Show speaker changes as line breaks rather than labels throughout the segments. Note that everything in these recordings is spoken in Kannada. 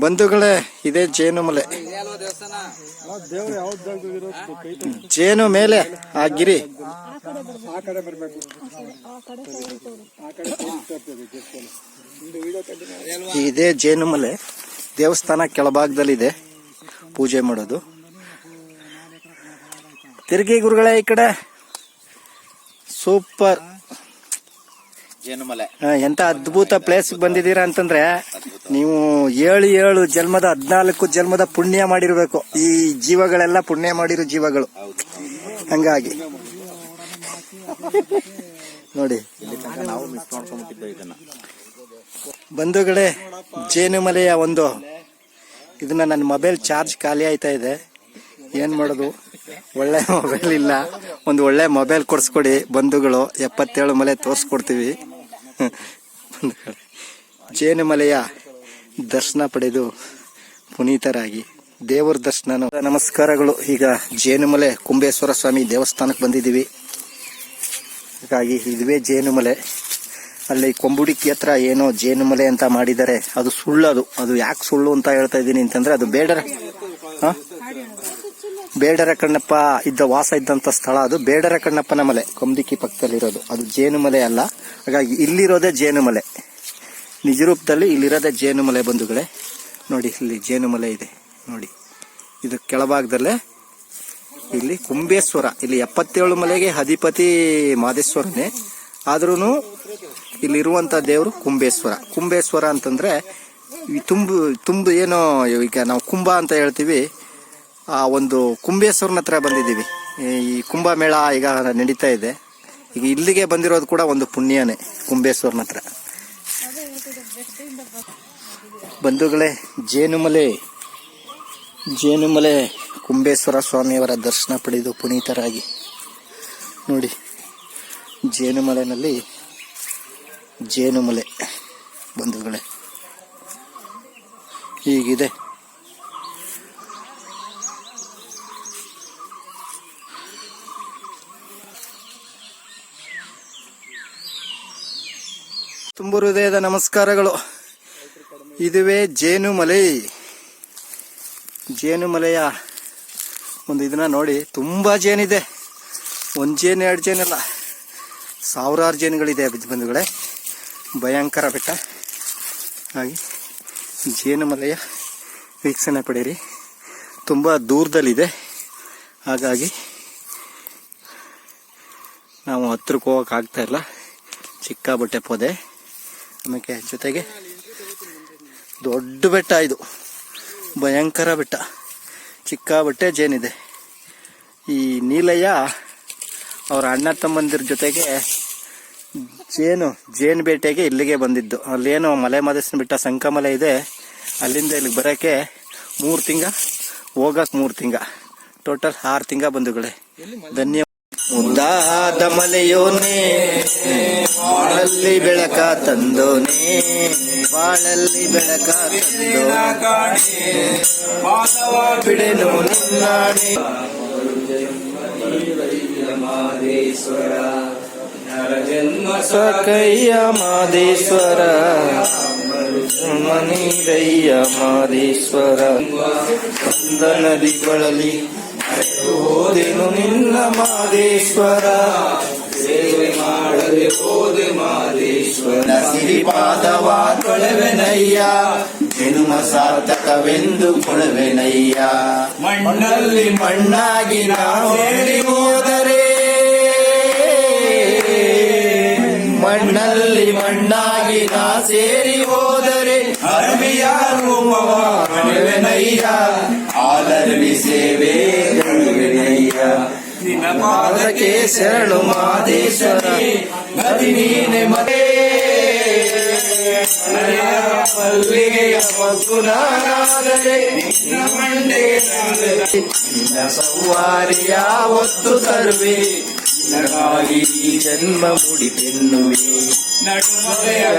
ಬಂಧುಗಳೇ, ಇದೇ ಜೇನು ಮಲೆ.
ದೇವ್ರು ಯಾವ ಜಾಗದಾಗ
ಜೇನು ಮೇಲೆ, ಆ ಗಿರಿ. ಇದೇ ಜೇನು ಮಲೆ. ದೇವಸ್ಥಾನ ಕೆಳಭಾಗದಲ್ಲಿದೆ ಪೂಜೆ ಮಾಡೋದು. ತಿರುಗಿ ಗುರುಗಳೇ, ಈ ಕಡೆ ಸೂಪರ್.
ಜೇನುಮಲೆ
ಎಂತ ಅದ್ಭುತ ಪ್ಲೇಸ್ ಬಂದಿದ್ದೀರಾ ಅಂತಂದ್ರೆ ನೀವು ಏಳು ಏಳು ಜನ್ಮದ ಹದ್ನಾಲ್ಕು ಜನ್ಮದ ಪುಣ್ಯ ಮಾಡಿರ್ಬೇಕು. ಈ ಜೀವಗಳೆಲ್ಲ ಪುಣ್ಯ ಮಾಡಿರೋ ಜೀವಗಳು. ಹಂಗಾಗಿ. ನೋಡಿ. ಬಂಧುಗಳೇ ಜೇನುಮಲೆಯ ಒಂದು ಇದನ್ನ ನನ್ನ ಮೊಬೈಲ್ ಚಾರ್ಜ್ ಖಾಲಿ ಆಯ್ತಾ ಇದೆ. ಏನ್ ಮಾಡೋದು? ಒಳ್ಳೆ ಮೊಬೈಲ್ ಇಲ್ಲ. ಒಂದು ಒಳ್ಳೆ ಮೊಬೈಲ್ ಕೊಡ್ಸ್ಕೊಡಿ ಬಂಧುಗಳು. ಎಪ್ಪತ್ತೇಳು ಮಲೆ ತೋರಿಸ್ಕೊಡ್ತೀವಿ. ಜೇನುಮಲೆಯ ದರ್ಶನ ಪಡೆದು ಪುನೀತರಾಗಿ ದೇವರ ದರ್ಶನ ನಮಸ್ಕಾರಗಳು. ಈಗ ಜೇನುಮಲೆ ಕುಂಬೇಶ್ವರ ಸ್ವಾಮಿ ದೇವಸ್ಥಾನಕ್ಕೆ ಬಂದಿದ್ದೀವಿ. ಹಾಗಾಗಿ ಇದುವೇ ಜೇನುಮಲೆ. ಅಲ್ಲಿ ಕೊಂಬುಡಿಕ್ಕಿ ಹತ್ರ ಏನೋ ಜೇನುಮಲೆ ಅಂತ ಮಾಡಿದ್ದಾರೆ. ಅದು ಸುಳ್ಳು ಅದು ಅದು ಯಾಕೆ ಸುಳ್ಳು ಅಂತ ಹೇಳ್ತಾ ಇದ್ದೀನಿ ಅಂತಂದ್ರೆ ಅದು ಬೇಡರ? ಬೇಡರ ಕಣ್ಣಪ್ಪ ಇದ್ದ ವಾಸ ಇದ್ದಂತ ಸ್ಥಳ ಅದು. ಬೇಡರ ಕಣ್ಣಪ್ಪನ ಮಲೆ. ಕೊಂಬುಡಿಕ್ಕಿ ಪಕ್ಕದಲ್ಲಿರೋದು. ಅದು ಜೇನುಮಲೆ ಅಲ್ಲ. ಹಾಗಾಗಿ ಇಲ್ಲಿರೋದೇ ಜೇನುಮಲೆ. ನಿಜರೂಪದಲ್ಲಿ ಇಲ್ಲಿರೋದೇ ಜೇನುಮಲೆ ಬಂಧುಗಳೇ. ನೋಡಿ, ಇಲ್ಲಿ ಜೇನುಮಲೆ ಇದೆ. ನೋಡಿ, ಇದು ಕೆಳಭಾಗದಲ್ಲೇ ಇಲ್ಲಿ ಕುಂಬೇಶ್ವರ ಇಲ್ಲಿ ಎಪ್ಪತ್ತೇಳು ಮಲೆಗೆ ಅಧಿಪತಿ ಮಾದೇಶ್ವರನೇ. ಆದ್ರೂ ಇಲ್ಲಿರುವಂಥ ದೇವರು ಕುಂಬೇಶ್ವರ ಕುಂಬೇಶ್ವರ ಅಂತಂದ್ರೆ ಈ ತುಂಬು ತುಂಬು ಏನೋ ಈಗ ನಾವು ಕುಂಭ ಅಂತ ಹೇಳ್ತೀವಿ. ಆ ಒಂದು ಕುಂಬೇಶ್ವರನ ಹತ್ರ ಬಂದಿದ್ದೀವಿ. ಈ ಕುಂಭಮೇಳ ಈಗ ನಡೀತಾ ಇದೆ. ಈಗ ಇಲ್ಲಿಗೆ ಬಂದಿರೋದು ಕೂಡ ಒಂದು ಪುಣ್ಯನೇ ಕುಂಬೇಶ್ವರನ ಹತ್ರ. ಬಂಧುಗಳೇ, ಜೇನುಮಲೆ ಜೇನುಮಲೆ ಕುಂಬೇಶ್ವರ ಸ್ವಾಮಿಯವರ ದರ್ಶನ ಪಡೆದು ಪುನೀತರಾಗಿ. ನೋಡಿ, ಜೇನುಮಲೆನಲ್ಲಿ ಜೇನುಮಲೆ ಬಂಧುಗಳೇ. ಹೀಗಿದೆ. ತುಂಬ ಹೃದಯದ ನಮಸ್ಕಾರಗಳು. ಇದುವೇ ಜೇನುಮಲೆ. ಜೇನುಮಲೆಯ ಒಂದು ಇದನ್ನ ನೋಡಿ, ತುಂಬ ಜೇನಿದೆ. ಒಂದು ಜೇನು, ಎರಡು ಜೇನಲ್ಲ ಸಾವಿರಾರು ಜೇನುಗಳಿದೆ ಬಂಧುಗಳೇ. ಭಯಂಕರ ಬೆಟ್ಟ. ಹಾಗೆ ಜೇನುಮಲೆಯ ವೀಕ್ಷಣೆ ಪಡೀರಿ ತುಂಬ ದೂರದಲ್ಲಿದೆ. ಹಾಗಾಗಿ ನಾವು ಹತ್ರಕ್ಕೆ ಹೋಗೋಕ್ಕಾಗ್ತಾ ಇಲ್ಲ. ಚಿಕ್ಕ ಬಟ್ಟೆ ಪೊದೆ. ಆಮೇಲೆ ಜೊತೆಗೆ ದೊಡ್ಡ ಬೆಟ್ಟ ಇದು. ಭಯಂಕರ ಬೆಟ್ಟ. ಚಿಕ್ಕ ಬಟ್ಟೆ ಜೇನಿದೆ ಈ ನೀಲಯ್ಯ ಅವರ ಅಣ್ಣ ತಮ್ಮಂದಿರ ಜೊತೆಗೆ ಜೇನು ಜೇನು ಬೇಟೆಗೆ ಇಲ್ಲಿಗೆ ಬಂದಿದ್ದು. ಅಲ್ಲೇನು ಮಲೆ ಮದಸ್ಸಿನ ಬೆಟ್ಟ ಸಂಕಮಲೆ ಇದೆ. ಅಲ್ಲಿಂದ ಇಲ್ಲಿಗೆ ಬರೋಕ್ಕೆ ಮೂರು ತಿಂಗ ಹೋಗಕ್ಕೆ ಮೂರು ತಿಂಗ. ಟೋಟಲ್ ಆರು ತಿಂಗ ಬಂದುಗಳೇ ಧನ್ಯ ಮುದ್ದಾದ ಮಲೆಯೋನೇ ಬಾಳಲ್ಲಿ ಬೆಳಕ ತಂದೋನೆ, ಬಾಳಲ್ಲಿ ಬೆಳಕ ಬಿಡೆನು ನಿನ್ನಾಣೆ. ಸಕಯ್ಯ ಮಾದೇಶ್ವರ. ಮನಿರಯ್ಯ ಮಾದೇಶ್ವರ. ಕಂದ ನದಿ ಬಳಲಿ. ಹೋದೆನು ನಿನ್ನ ಮಾದೇಶ್ವರ. ಸೇವೆ ಮಾಡದೆ ಓದೆ ಮಾದೇಶ್ವರ. ಸಿರಿಪಾದವ ಕೊಳವೆನಯ್ಯ. ಜನುಮ ಸಾರ್ಥಕವೆಂದು ಕೊಳವೆನಯ್ಯ. ಮಣ್ಣಲ್ಲಿ ಮಣ್ಣಾಗಿ ನಾವು ಹೇಳಿ ಹೋದರೆ. ಮಣ್ಣಲ್ಲಿ ಮಣ್ಣಾಗಿ ನಾ ಸೇರಿ ಹೋದರೆ. ಅರಬಿಯ ರೂಪವ ಮಾಡುವೆನಯ್ಯ ಆಲರ್ವಿ ಸೇವೆ ಪಾದಕ್ಕೆ ಶರಣು ಮಾದೇಶ್ವರ. ಗತಿ ನೀನೆ ಮದೇ. ನಿನ್ನ ಸೌವಾರಿಯ ಒತ್ತು ತರುವೆ. ಜನ್ಮ ಮುಡಿಪೆನ್ನುವೆ ನಡುಮಲೆಯ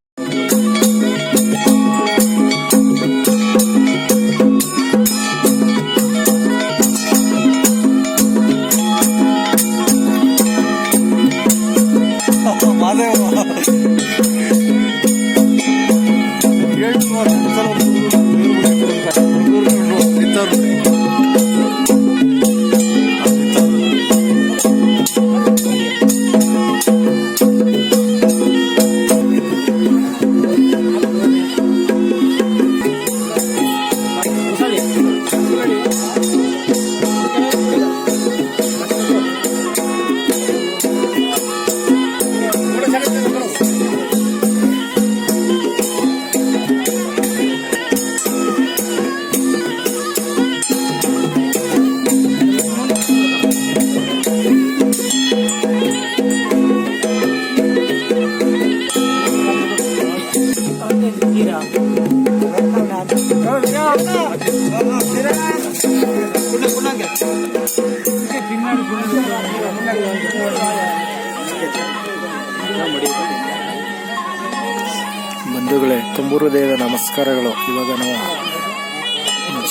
ಬಂಧುಗಳೇ ತುಮೂರು ದೇವರ ನಮಸ್ಕಾರಗಳು. ಇವಾಗ ನಾವು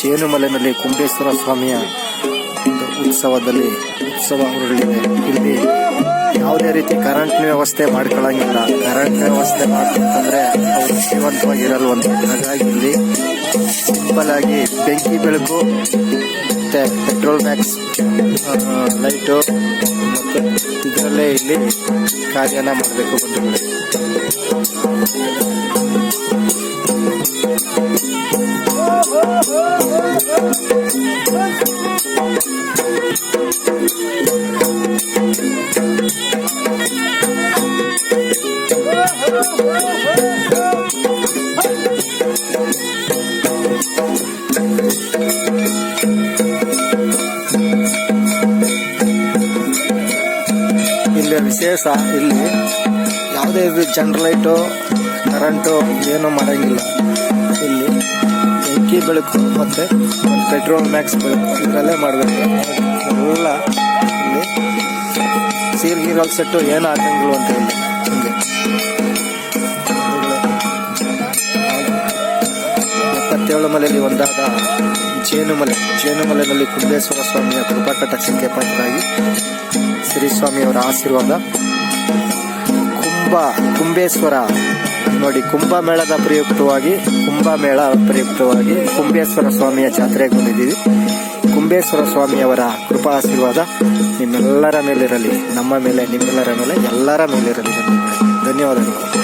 ಜೇನುಮಲೆನಲ್ಲಿ ಕುಂಬೇಶ್ವರ ಸ್ವಾಮಿಯ ಉತ್ಸವದಲ್ಲಿ ಉತ್ಸವ ಹೊರಡಲಿದೆ ಇಲ್ಲಿ ಯಾವುದೇ ರೀತಿ ಕರೆಂಟ್ ವ್ಯವಸ್ಥೆ ಮಾಡ್ಕೊಳ್ಳಂಗಿಲ್ಲ ಕರೆಂಟ್ ವ್ಯವಸ್ಥೆ ಮಾಡ್ಬೇಕಂದ್ರೆ ಅವರು ಜೀವಂತವಾಗಿರಲ್ವಂತೆ. ಹಾಗಾಗಿ ಇಲ್ಲಿ ಸಿಂಪಲ್ ಆಗಿ ಬೆಂಕಿ, ಬೆಳಕು, ಮತ್ತೆ ಪೆಟ್ರೋಲ್ ಮ್ಯಾಕ್ಸ್ ಲೈಟು ಇದರಲ್ಲೇ ಇಲ್ಲಿ ಕಾರ್ಯನ ಮಾಡಬೇಕು ಬಂಧುಗಳೇ. ಇಲ್ಲಿ ವಿಶೇಷ ಇಲ್ಲಿ ಯಾವುದೇ ಜನರಲೈಟು ಕರೆಂಟು ಏನು ಮಾಡೋಂಗಿಲ್ಲ. ಇಲ್ಲಿ ಬೆಂಕಿ ಬೆಳಕು ಮತ್ತು ಪೆಟ್ರೋಲ್ ಮ್ಯಾಕ್ಸ್ ಬೆಳಕು ಇದರಲ್ಲೇ ಮಾಡಬೇಕು. ಎಲ್ಲ ಇಲ್ಲಿ ಸೀರ್ಗಿರಲ್ ಸೆಟ್ಟು ಏನು ಆಗಂಗಿಲ್ಲ ಅಂತ ಹೇಳಿ. ಹಿಂಗೆ. ಎಪ್ಪತ್ತೇಳು ಮಲೆಯಲ್ಲಿ ಒಂದಾದ ಜೇನುಮಲೆ. ಜೇನುಮಲೆಯಲ್ಲಿ ಕುಂಬೇಶ್ವರ ಸ್ವಾಮಿಯ ಕೃಪಾ ಸಂಖ್ಯೆ ಪಾತ್ರರಾಗಿ ಶ್ರೀ ಸ್ವಾಮಿಯವರ ಆಶೀರ್ವಾದ. ಕುಂಭ ಕುಂಬೇಶ್ವರ ನೋಡಿ, ಕುಂಭಮೇಳದ ಪ್ರಯುಕ್ತವಾಗಿ ಕುಂಭಮೇಳ ಪ್ರಯುಕ್ತವಾಗಿ ಕುಂಬೇಶ್ವರ ಸ್ವಾಮಿಯ ಜಾತ್ರೆಗೆ ಬಂದಿದ್ದೀವಿ. ಕುಂಬೇಶ್ವರ ಸ್ವಾಮಿಯವರ ಕೃಪಾ ಆಶೀರ್ವಾದ ನಿಮ್ಮೆಲ್ಲರ ಮೇಲಿರಲಿ. ನಮ್ಮ ಮೇಲೆ, ನಿಮ್ಮೆಲ್ಲರ ಮೇಲೆ ಎಲ್ಲರ ಮೇಲಿರಲಿ. ಧನ್ಯವಾದಗಳು.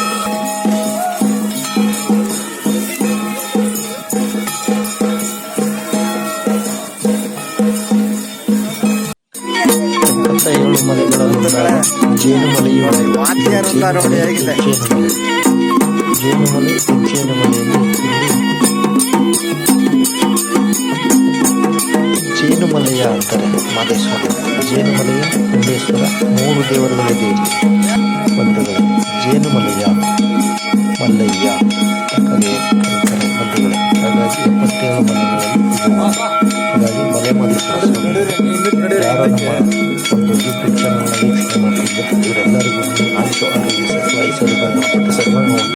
ಜೇನುಮಲೆಯು
ವಾದ್ಯರು ನೋಡಿ ಹೇಗಿದೆ
ಜೇನುಮಲೆ ಜೇನುಮಲೆಯಲ್ಲಿ ಜೇನುಮಲೆಯ ಅಂತಾರೆ ಮಾದೇಶ್ವರ ಜೇನುಮಲೆಯ ಕುಂಬೇಶ್ವರ ಮೂರು ದೇವರುಗಳಿದೆ ಬಂಧುಗಳು ಜೇನುಮಲೆಯ ಮಲ್ಲಯ್ಯ ಕರೀತಾರೆ ಬಂಧುಗಳೇ ಹಾಗಾಗಿ ಎಪ್ಪತ್ತೇಳು ಒಂದು. ಹಾಗಾಗಿ ಮಲೆ ಮಾದೇಶ್ವರ ಸ್ವಾಮಿ ಯಾರೋ